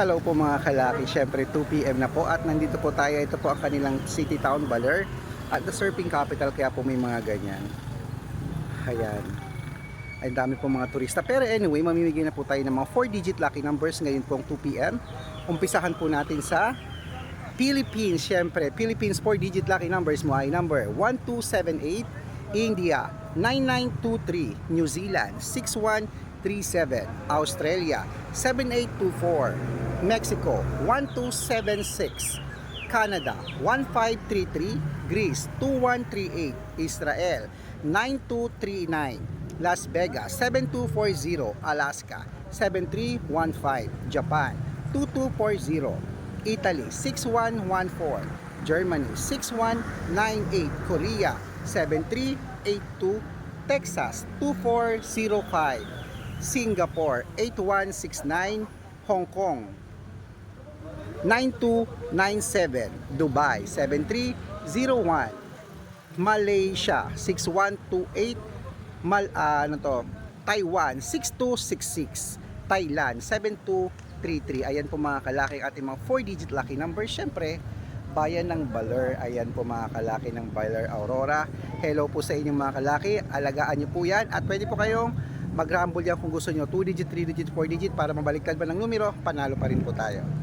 Hello po mga kalaki, syempre 2pm na po at nandito po tayo, ito po ang kanilang city town Baler at the surfing capital kaya po may mga ganyan. Ayan. Ay dami po mga turista. Pero anyway, mamimigay na po tayo ng mga 4 digit lucky numbers ngayon pong 2pm. Umpisahan po natin sa Philippines, syempre. Philippines 4 digit lucky numbers mo ay number 1278, India 9923, New Zealand 6137, Australia 7824, Mexico 1276, Canada 1533, Greece 2138, Israel 9239, Las Vegas 7240, Alaska 7315, Japan 2240, Italy 6114, Germany 6198, Korea 7382, Texas 2405, Singapore 8169, Hong Kong 9297, Dubai 7301, Malaysia 6128, Mal ah, ano to, Taiwan 6266, Thailand 7233. Ayan po mga kalaki ating mga 4 digit lucky number. Syempre, bayan ng Baler. Ayan po mga kalaki ng Baler Aurora. Hello po sa inyong mga kalaki. Alagaan niyo po yan at pwede po kayong mag-rumble yan kung gusto niyo 2 digit, 3 digit, 4 digit para mabaliktad ba ng numero, panalo pa rin po tayo.